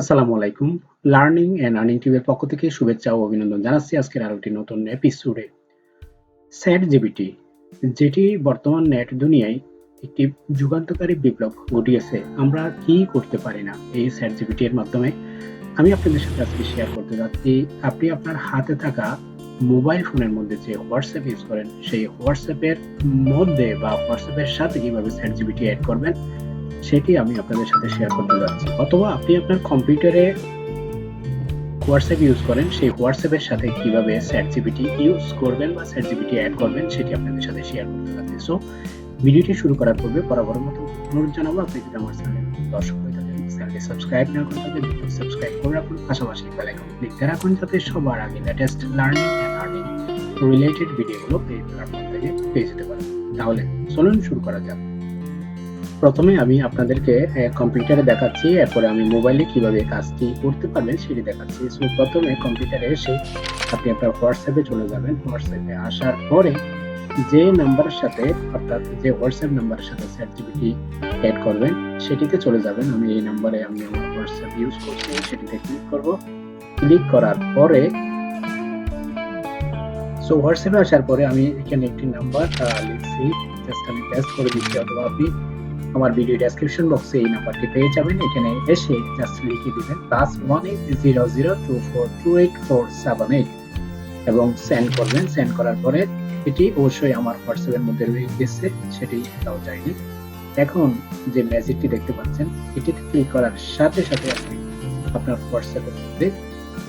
আসসালামু আলাইকুম। Learning and earning টিভির পক্ষ থেকে শুভেচ্ছা ও অভিনন্দন জানাচ্ছি আজকের আরও একটি নতুন এপিসোডে স্যাট জিবিটি যেটি বর্তমান নেট দুনিয়ায় একটি যুগান্তকারী বিপ্লব ঘটিয়েছে, আমরা কি করতে পারি না এই স্যাট জিবিটি এর মাধ্যমে? আমি আপনাদের সাথে আজকে শেয়ার করতে যাচ্ছি। আপনি আপনার হাতে থাকা মোবাইল ফোনের মধ্যে যে হোয়াটসঅ্যাপ ইউজ করেন, সেই হোয়াটসঅ্যাপের মধ্যে বা হোয়াটসঅ্যাপের সাথে কীভাবে স্যাট জিবিটি অ্যাড করবেন সেটি আমি আপনাদের সাথে শেয়ার করতে যাচ্ছি। অথবা আপনি আপনার কম্পিউটারে হোয়াটসঅ্যাপ ইউজ করেন, সেই হোয়াটসঅ্যাপের সাথে কীভাবে চ্যাট জিপিটি ইউজ করবেন বা চ্যাট জিপিটি অ্যাড করবেন, সেটি আপনাদের সাথে শেয়ার করতে যাচ্ছি। সো ভিডিওটি শুরু করার পূর্বে বরাবর মতো অনুরোধ জানাব, আপনি যদি আমার চ্যানেল দর্শক হয়ে থাকেন, চ্যানেলটি সাবস্ক্রাইব না করে থাকেন সাবস্ক্রাইব করে রাখুন। পাশাপাশি বেল আইকন ক্লিক করে রাখুন, যাতে সবার আগে latest learning and earning related ভিডিওগুলো এই প্ল্যাটফর্ম থেকে পেয়ে যেতে পারেন। তাহলে চলুন শুরু করা যাক। প্রথমে আমি আপনাদেরকে কম্পিউটারে দেখাচ্ছি, এরপরে আমি মোবাইলে কীভাবে কাজটি করতে পারবেন সেটি দেখাচ্ছি। সো প্রথমে কম্পিউটারে এসে আপনি আপনার হোয়াটসঅ্যাপে চলে যাবেন। হোয়াটসঅ্যাপে আসার পরে যে নাম্বারের সাথে, অর্থাৎ যে হোয়াটসঅ্যাপ নাম্বারের সাথে চ্যাট অ্যাড করবেন, সেটিতে চলে যাবেন। আমি এই নাম্বারে আমি আমার হোয়াটসঅ্যাপ ইউজ করছি, সেটিতে ক্লিক করব। ক্লিক করার পরে সো হোয়াটসঅ্যাপে আসার পরে আমি এখানে একটি নাম্বার লিখছি। জাস্ট আমি পেস্ট করে দিচ্ছি, অথবা আপনি আমার ভিডিও ডেসক্রিপশন বক্সে এই নাম্বারটি পেয়ে যাবেন। এখানে এসে জাস্ট লিখে দিবেন plus one eight zero zero two four two eight four seven eight এবং সেন্ড করবেন। সেন্ড করার পরে এটি অবশ্যই আমার হোয়াটসঅ্যাপের মধ্যে রয়ে গেছে, সেটি দেওয়া যায়নি। এখন যে ম্যাজিকটি দেখতে পাচ্ছেন, এটিতে ক্লিক করার সাথে সাথে আপনি আপনার হোয়াটসঅ্যাপের মধ্যে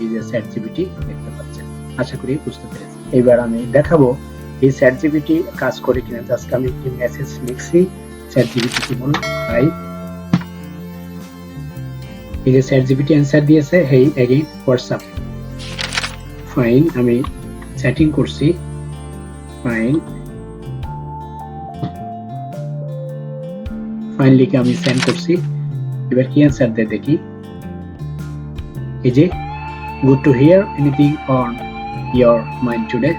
এই যে চ্যাট জিবিটি দেখতে পাচ্ছেন। আশা করি বুঝতে পেরেছি এবার আমি দেখাবো এই স্যাট জিবিটি কাজ করে কিনা। জাস্ট আমি একটি মেসেজ লিখছি। চ্যাট জিবিটি কি বলুন। হাই এই যে জিবিটি অ্যান্সার দিয়েছে হেই হোয়াটসঅ্যাপ ফাইন আমি চ্যাটিং করছি। ফাইন ফাইন লিখে আমি সেন্ড করছি। এবার কি অ্যান্সার দেয় দেখি। এই যে good to hear anything on mind today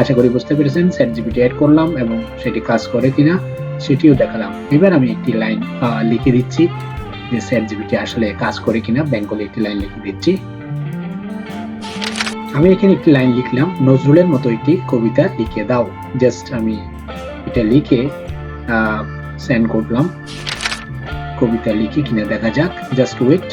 আশা করি বুঝতে পেরেছেন চ্যাট জিবিটি অ্যাড করলাম এবং সেটি কাজ করে কিনা। সেটিও দেখালাম। এবার আমি একটি লাইন লিখে দিচ্ছি যে চ্যাট জিবিটি আসলে কাজ করে কিনা বেঙ্গলে একটি লাইন লিখে দিচ্ছি। আমি এখানে একটি লাইন লিখলাম, নজরুলের মতো একটি কবিতা লিখে দাও। জাস্ট আমি এটা লিখে সেন্ড করলাম। কবিতা লিখে কিনা দেখা যাক, জাস্ট ওয়েট।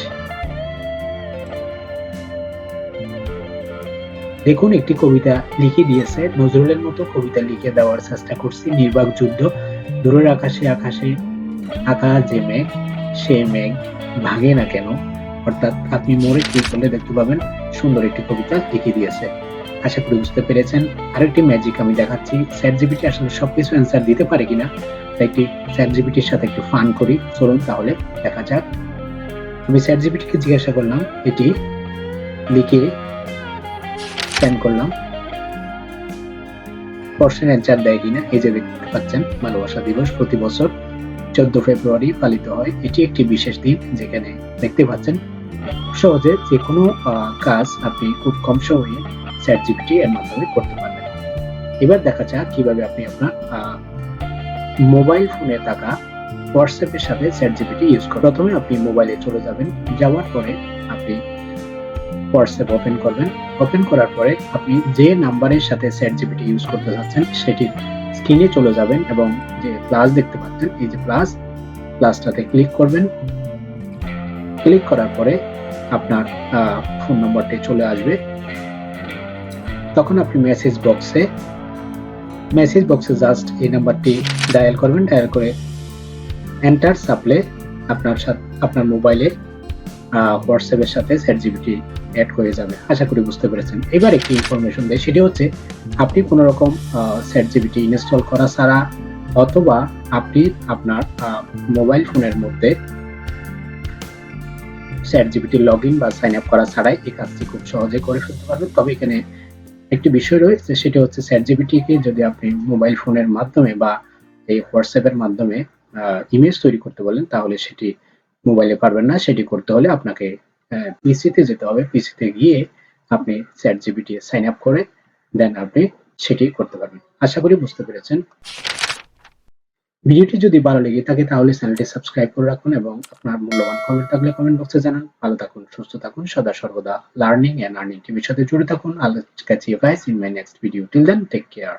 দেখুন, একটি কবিতা লিখে দিয়েছে, নজরুলের মতো কবিতা লিখে দেওয়ার চেষ্টা করছি, নির্বাক যুদ্ধ। দূরের আকাশে আকাশে, আকাশ যে মেঘ, সে মেঘ ভাঙে না কেন? অর্থাৎ আপনি মোড়ে ক্লিক করলে দেখতে পাবেন সুন্দর একটি কবিতা লিখে দিয়েছে। আশা করি বুঝতে পেরেছেন। আরেকটি ম্যাজিক আমি দেখাচ্ছি। স্যাট জিবিটি আসলে সবকিছু অ্যান্সার দিতে পারে কিনা? তাই একটি স্যাট জিবিটির সাথে একটু ফান করি। চলুন তাহলে দেখা যাক। আমি স্যাট জিবিটিকে জিজ্ঞাসা করলাম, এটি লিখে সেন্ড করলাম। প্রশ্নের অ্যান্সার দেয় কিনা, এই যে দেখতে পাচ্ছেন, ভালোবাসা দিবস প্রতি বছর চোদ্দ ফেব্রুয়ারি পালিত হয়। এটি একটি বিশেষ দিন যেখানে দেখতে পাচ্ছেন, সহজে যে কোনো কাজ আপনি খুব কম সময়ে চ্যাট জিপিটি এর মাধ্যমে করতে পারবেন। এবার দেখা যাক কীভাবে আপনি আপনার মোবাইল ফোনে থাকা হোয়াটসঅ্যাপের সাথে চ্যাট জিপিটি ইউজ করেন। প্রথমে আপনি মোবাইলে চলে যাবেন, যাওয়ার পরে আপনি হোয়াটসঅ্যাপ ওপেন করবেন। ওপেন করার পরে আপনি যে নাম্বারের সাথে চ্যাট জিপিটি ইউজ করতে যাচ্ছেন সেটির স্ক্রিনে চলে যাবেন এবং যে প্লাস দেখতে পাচ্ছেন, এই যে প্লাস প্লাসটাতে ক্লিক করবেন। ক্লিক করার পরে আপনার ফোন নম্বরটি চলে আসবে। তখন আপনি মেসেজ বক্সে মেসেজ বক্সে জাস্ট এই নাম্বারটি ডায়াল করবেন। ডায়াল করে এন্টার সাপ্লে আপনার সাথে, আপনার মোবাইলে হোয়াটসঅ্যাপের সাথে চ্যাট জিপিটি অ্যাড হয়ে যাবে। আশা করি বুঝতে পেরেছেন। এবার একটি ইনফরমেশন দেয় সেটি হচ্ছে আপনি কোনো রকম চ্যাট জিপিটি ইনস্টল করা ছাড়া অথবা আপনি আপনার মোবাইল ফোনের মধ্যে চ্যাট জিপিটি লগ ইন বা সাইন আপ করা ছাড়াই এই কাজটি খুব সহজে করে ফেলতে পারবেন। তবে এখানে একটি বিষয় রয়েছে, সেটি হচ্ছে চ্যাট জিপিটিকে যদি আপনি মোবাইল ফোনের মাধ্যমে বা এই হোয়াটসঅ্যাপের মাধ্যমে ইমেজ তৈরি করতে বলেন, তাহলে সেটি মোবাইলে পারবেন না। সেটি করতে হলে আপনাকে পিসিতে যেতে হবে। পিসিতে গিয়ে আপনি চ্যাট জিপিটি সাইন আপ করে দেন আপনি সেটি করতে পারবেন। আশা করি বুঝতে পেরেছেন। ভিডিওটি যদি ভালো লেগে থাকে তাহলে চ্যানেলটি সাবস্ক্রাইব করে রাখুন এবং আপনার মূল্যবান কমেন্ট থাকলে কমেন্ট বক্সে জানান। ভালো থাকুন, সুস্থ থাকুন, সদা সর্বদা লার্নিং এন্ড আর্নিং টিভির সাথে জুড়ে থাকুন। I'll catch you guys in my next video till then take care